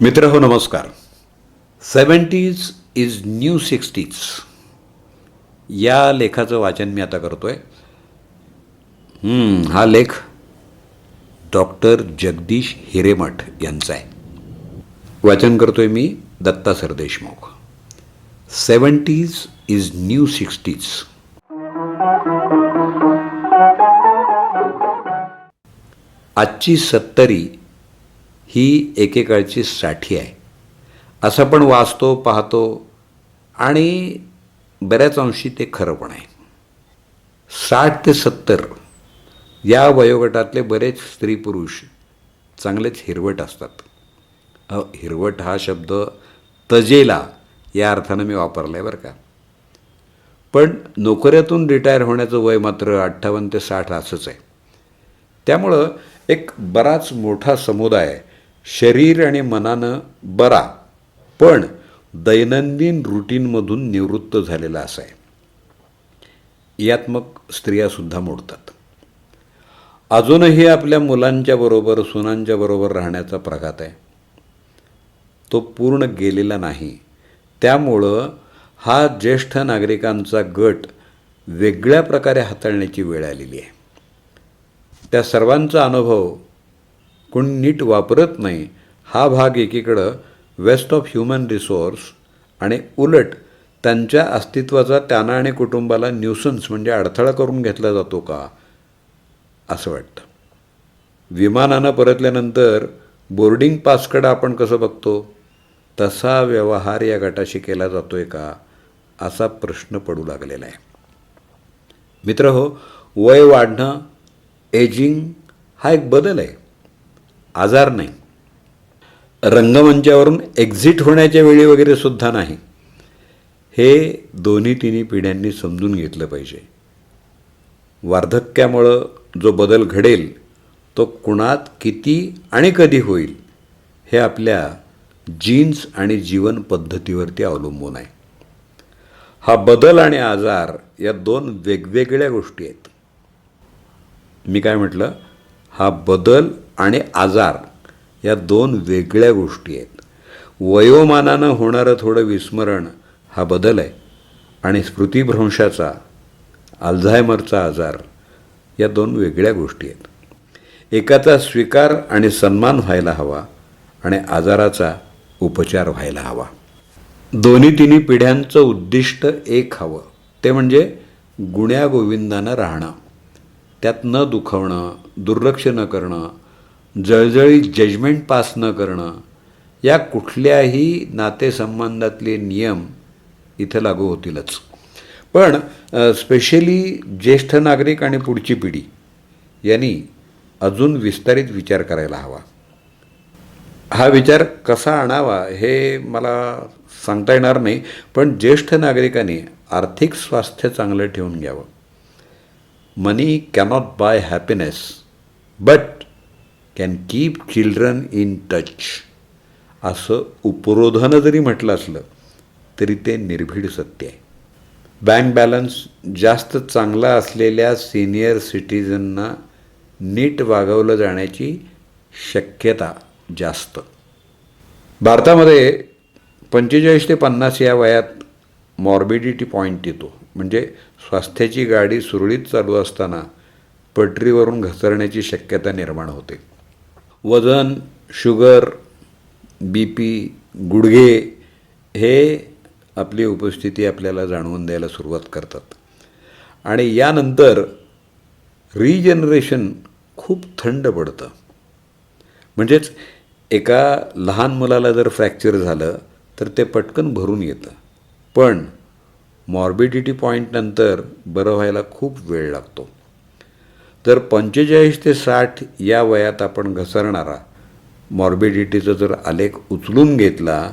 मित्र हो नमस्कार. Seventies is new sixties. या लेखाचं वाचन मी आता करतोय. आहे हा लेख डॉक्टर जगदीश हिरेमठ यांचा आहे. वाचन करतोय मी Datta Sardeshmukh. Seventies is new sixties. आजची सत्तरी ही एकेकाळची साठी आहे. असं पण वाचतो पाहतो आणि बऱ्याच अंशी ते खरं पण आहे. साठ ते सत्तर या वयोगटातले बरेच स्त्री पुरुष चांगलेच हिरवट असतात. हिरवट हा शब्द तजेला या अर्थानं मी वापरला आहे बरं का. पण नोकऱ्यातून रिटायर होण्याचं वय मात्र अठ्ठावन्न ते साठ असंच आहे. त्यामुळं एक बराच मोठा समुदाय शरीर आणि मनानं बरा पण दैनंदिन रुटीनमधून निवृत्त झालेला असा आहे यात मग स्त्रियासुद्धा मोडतात. अजूनही आपल्या मुलांच्या बरोबर सुनांच्या बरोबर राहण्याचा प्रघात आहे. तो पूर्ण गेलेला नाही. त्यामुळं हा ज्येष्ठ नागरिकांचा गट वेगळ्या प्रकारे हाताळण्याची वेळ आलेली आहे. त्या सर्वांचा अनुभव कोणी नीट वापरत नाही हा भाग एकीकडं वेस्ट ऑफ ह्युमन रिसोर्स आणि उलट त्यांच्या अस्तित्वाचा त्यांना आणि कुटुंबाला न्यूसन्स म्हणजे अडथळा करून घेतला जातो का? असं वाटतं. विमानानं परतल्यानंतर बोर्डिंग पासकडं आपण कसं बघतो? तसा व्यवहार या गटाशी केला जातो आहे का? असा प्रश्न पडू लागलेला आहे. मित्र हो वय वाढणं एजिंग हा एक बदल आहे. आजार नाही. रंगमंचावरून एक्झिट होण्याच्या वेळी वगैरे सुद्धा नाही. हे दोन्ही तिन्ही पिढ्यांनी समजून घेतलं पाहिजे. वार्धक्यामुळं जो बदल घडेल तो कुणात किती आणि कधी होईल हे आपल्या जीन्स आणि जीवन पद्धतीवरती अवलंबून आहे. हा बदल आणि आजार या दोन वेगवेगळ्या गोष्टी आहेत. मी काय म्हटलं? हा बदल आणि आजार या दोन वेगळ्या गोष्टी आहेत. वयोमानानं होणारं थोडं विस्मरण हा बदल आहे. आणि स्मृतिभ्रंशाचा अल्झायमरचा आजार या दोन वेगळ्या गोष्टी आहेत. एकाचा स्वीकार आणि सन्मान व्हायला हवा आणि आजाराचा उपचार व्हायला हवा. दोन्ही तिन्ही पिढ्यांचं उद्दिष्ट एक हवं. ते म्हणजे गुण्यागोविंदानं राहणं. त्यात न दुखवणं दुर्लक्ष न करणं जळजळी जजमेंट पास न करणं या कुठल्याही नातेसंबंधातले नियम इथं लागू होतीलच. पण स्पेशली ज्येष्ठ नागरिक आणि पुढची पिढी यांनी अजून विस्तारित विचार करायला हवा. हा विचार कसा आणावा हे मला सांगता येणार नाही पण ज्येष्ठ नागरिकांनी आर्थिक स्वास्थ्य चांगलं ठेवून घ्यावं. Money cannot buy happiness but can keep children in touch असं उपरोधानं जरी म्हटलं असलं तरी ते निर्भीड सत्य आहे. बँक बॅलन्स जास्त चांगला असलेल्या सिनियर सिटीजनना नीट वागवलं जाण्याची शक्यता जास्त. भारतामध्ये पंचेचाळीस ते पन्नास या वयात मॉर्बिडिटी पॉईंट येतो. म्हणजे स्वास्थ्याची गाडी सुरळीत चालू असताना पटरीवरून घसरण्याची शक्यता निर्माण होते. वजन शुगर बी पी गुडघे हे आपली उपस्थिती आपल्याला जाणवून द्यायला सुरुवात करतात. आणि यानंतर रिजनरेशन खूप थंड पडतं. म्हणजेच एका लहान मुलाला जर फ्रॅक्चर झालं तर ते पटकन भरून येतं. पण मॉर्बिडिटी पॉईंटनंतर बरं व्हायला खूप वेळ लागतो. जर पंचेचाळीस ते साठ या वयात आपण घसरणारा मॉर्बिडिटीचा जर आलेख उचलून घेतला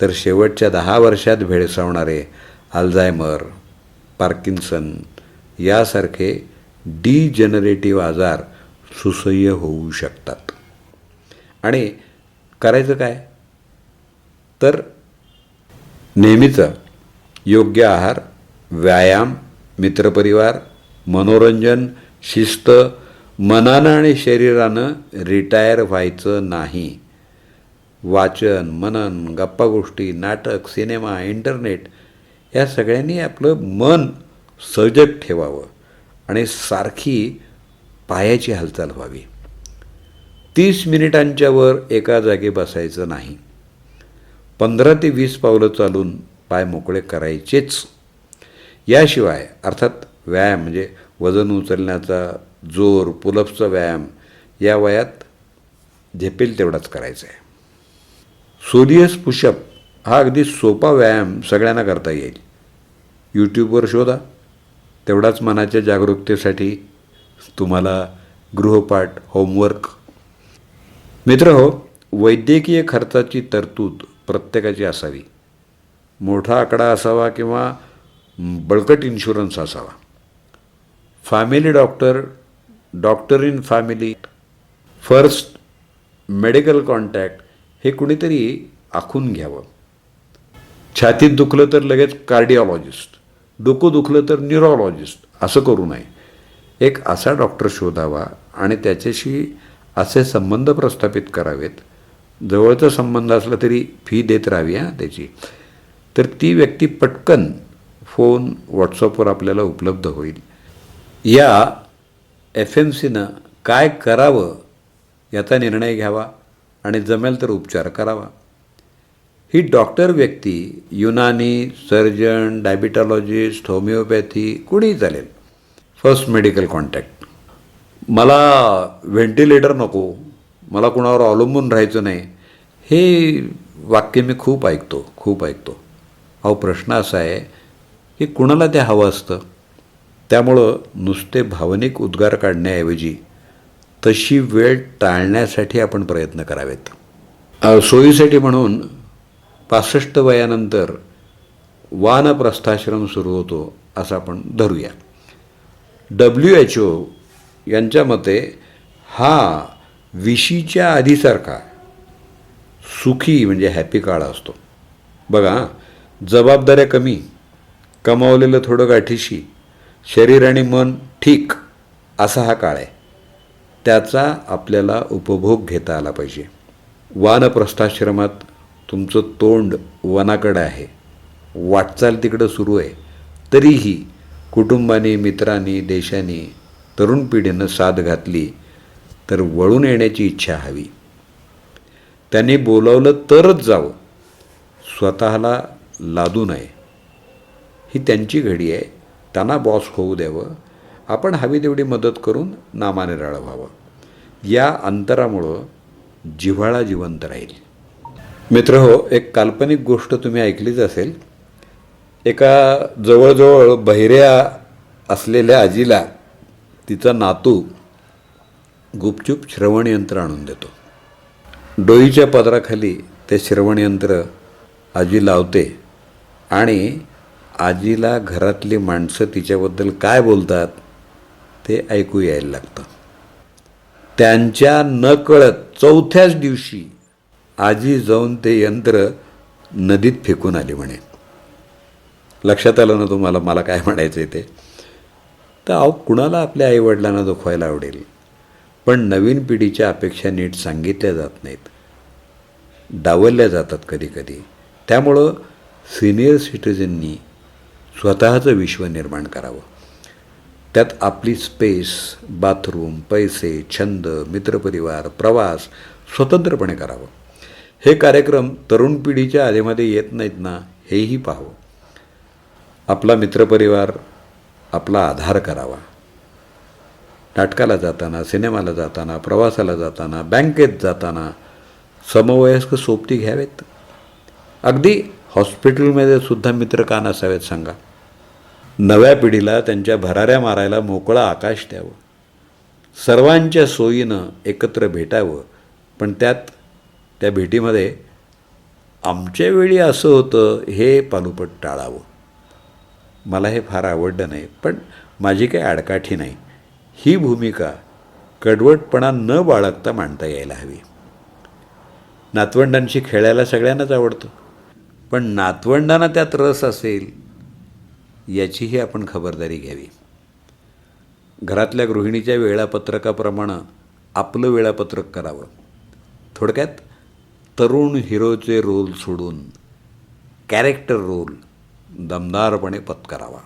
तर शेवटच्या दहा वर्षात भेडसावणारे अल्झायमर पार्किन्सन यासारखे डिजनरेटिव्ह आजार सुसह्य होऊ शकतात. आणि करायचं काय? तर नेहमीचं योग्य आहार व्यायाम मित्रपरिवार मनोरंजन शिस्त मनानं आणि शरीरानं रिटायर व्हायचं नाही. वाचन मनन गप्पा गोष्टी नाटक सिनेमा इंटरनेट या सगळ्यांनी आपलं मन सजग ठेवावं आणि सारखी पायाची हालचाल व्हावी. तीस मिनिटांच्या वर एका जागी बसायचं नाही. पंधरा ते वीस पावलं चालून पाय मोकळे करायचेच. याशिवाय अर्थात व्यायाम म्हणजे वजन उचलण्याचा जोर पुलप्सचा व्यायाम या वयात झेपेल तेवढाच करायचा आहे सोलियस पुशअप हा अगदी सोपा व्यायाम सगळ्यांना करता येईल. यूट्यूबवर शोधा. तेवढाच मनाच्या जागरूकतेसाठी तुम्हाला गृहपाठ होमवर्क मित्र हो वैद्यकीय खर्चाची तरतूद प्रत्येकाची असावी. मोठा आकडा असावा किंवा बळकट इन्शुरन्स असावा. Family doctor doctor in family first medical contact हे कुणीतरी आखून घ्यावं. छातीत दुखलं तर लगेच कार्डिओलॉजिस्ट डोकं दुखलं तर न्यूरोलॉजिस्ट असं करू नये. एक असा डॉक्टर शोधावा आणि त्याच्याशी असे संबंध प्रस्थापित करावेत. जवळचा संबंध असला तरी फी देत राहावी हां त्याची. तर ती व्यक्ती पटकन फोन व्हॉट्सअपवर आपल्याला उपलब्ध होईल. या एफ एम सीनं काय करावं याचा निर्णय घ्यावा आणि जमेल तर उपचार करावा. ही डॉक्टर व्यक्ती युनानी सर्जन डायबिटॉलॉजिस्ट होमिओपॅथी कुणीही चालेल. First medical contact. मला व्हेंटिलेटर नको मला कुणावर अवलंबून राहायचं नाही हे वाक्य मी खूप ऐकतो खूप ऐकतो. अहो प्रश्न असा आहे की कुणाला ते हवं असतं? त्यामुळं नुसते भावनिक उद्गार काढण्याऐवजी तशी वेळ टाळण्यासाठी आपण प्रयत्न करावेत. सोयीसाठी म्हणून पासष्ट वयानंतर वानप्रस्थाश्रम सुरू होतो असं आपण धरूया. डब्ल्यू एच ओ यांच्या मते हा विशीच्या आधीसारखा सुखी म्हणजे हॅपी काळ असतो. बघा जबाबदाऱ्या कमी कमावलेलं थोडं गाठीशी शरीर आणि मन ठीक असा हा काळ आहे. त्याचा आपल्याला उपभोग घेता आला पाहिजे. वानप्रस्थाश्रमात तुमचं तोंड वनाकडं आहे. वाटचाल तिकडं सुरू आहे. तरीही कुटुंबाने मित्रांनी देशाने तरुण पिढीनं साथ घातली तर वळून येण्याची इच्छा हवी. त्यांनी बोलावलं तरच जावं. स्वतःला लादू नये. ही त्यांची घडी आहे. त्यांना बॉस होऊ द्यावं. आपण हवी तेवढी मदत करून नामानिराळं व्हावं या अंतरामुळं जिव्हाळा जिवंत राहील. मित्र हो एक काल्पनिक गोष्ट तुम्ही ऐकलीच असेल. एका जवळजवळ बहिऱ्या असलेल्या आजीला तिचा नातू गुपचूप श्रवणयंत्र आणून देतो. डोईच्या पदराखाली ते श्रवणयंत्र आजी लावते आणि आजीला घरातली माणसं तिच्याबद्दल काय बोलतात ते ऐकू यायला लागतं. त्यांच्या नकळत चौथ्याच दिवशी आजी जाऊन ते यंत्र नदीत फेकून आले म्हणे. लक्षात आलं ना तुम्हाला मला काय म्हणायचं आहे ते? तर अहो कुणाला आपल्या आईवडिलांना दुखवायला आवडेल? पण नवीन पिढीच्या अपेक्षा नीट सांगितल्या जात नाहीत. डावलल्या जातात कधीकधी त्यामुळं सिनियर सिटीजननी स्वतःचं विश्व निर्माण करावं. त्यात आपली स्पेस बाथरूम पैसे छंद मित्रपरिवार प्रवास स्वतंत्रपणे करावं. हे कार्यक्रम तरुण पिढीच्या आधीमध्ये येत नाहीत ना हेही पाहावं. आपला मित्रपरिवार आपला आधार करावा. नाटकाला जाताना सिनेमाला जाताना प्रवासाला जाताना बँकेत जाताना समवयस्क सोबती घ्यावेत. अगदी हॉस्पिटलमध्ये सुद्धा मित्र का नसावेत सांगा? नव्या पिढीला त्यांच्या भराऱ्या मारायला मोकळं आकाश द्यावं. सर्वांच्या सोयीनं एकत्र भेटावं. पण त्यात त्या भेटीमध्ये आमच्या वेळी असं होतं हे पालुपट टाळावं. मला हे फार आवडलं नाही पण माझी काही आडकाठी नाही. ही भूमिका कडवटपणा न बाळगता मांडता यायला हवी. नातवंडांशी खेळायला सगळ्यांनाच आवडतं. पण नातवंडांना त्यात रस असेल याचीही आपण खबरदारी घ्यावी. घरातल्या गृहिणीच्या वेळापत्रकाप्रमाणे आपलं वेळापत्रक करावं. थोडक्यात तरुण हिरोचे रोल सोडून कॅरेक्टर रोल दमदारपणे पत्करावा.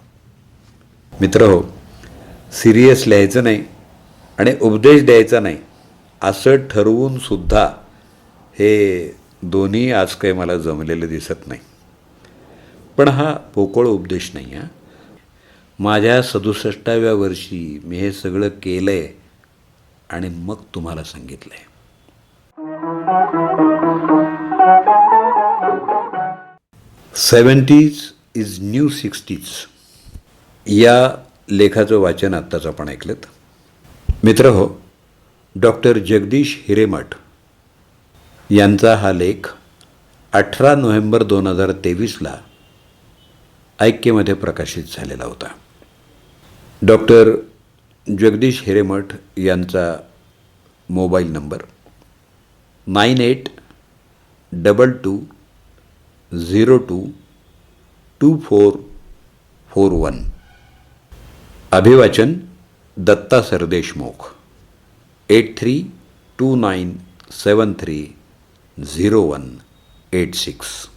मित्र हो सिरियस लिहायचं नाही आणि उपदेश द्यायचा नाही असं ठरवून सुद्धा हे दोन्ही आज काही मला जमलेलं दिसत नाही. पण हा पोकळ उपदेश नाही हा. माझ्या सदुसष्टाव्या वर्षी मी हे सगळं केलं आहे आणि मग तुम्हाला सांगितलं आहे सेवन्टीज इज न्यू सिक्स्टीज. या लेखाचं वाचन आत्ताच आपण ऐकलं मित्र हो डॉक्टर जगदीश हिरेमठ यांचा हा लेख अठरा नोव्हेंबर दोन हजार तेवीसला ऐक्यमध्ये प्रकाशित झालेला होता. डॉक्टर जगदीश हिरेमठ यांचा mobile number nine eight double two zero two two four four one. अभिवाचन Datta Sardeshmukh. Eight three two nine seven three zero one eight six.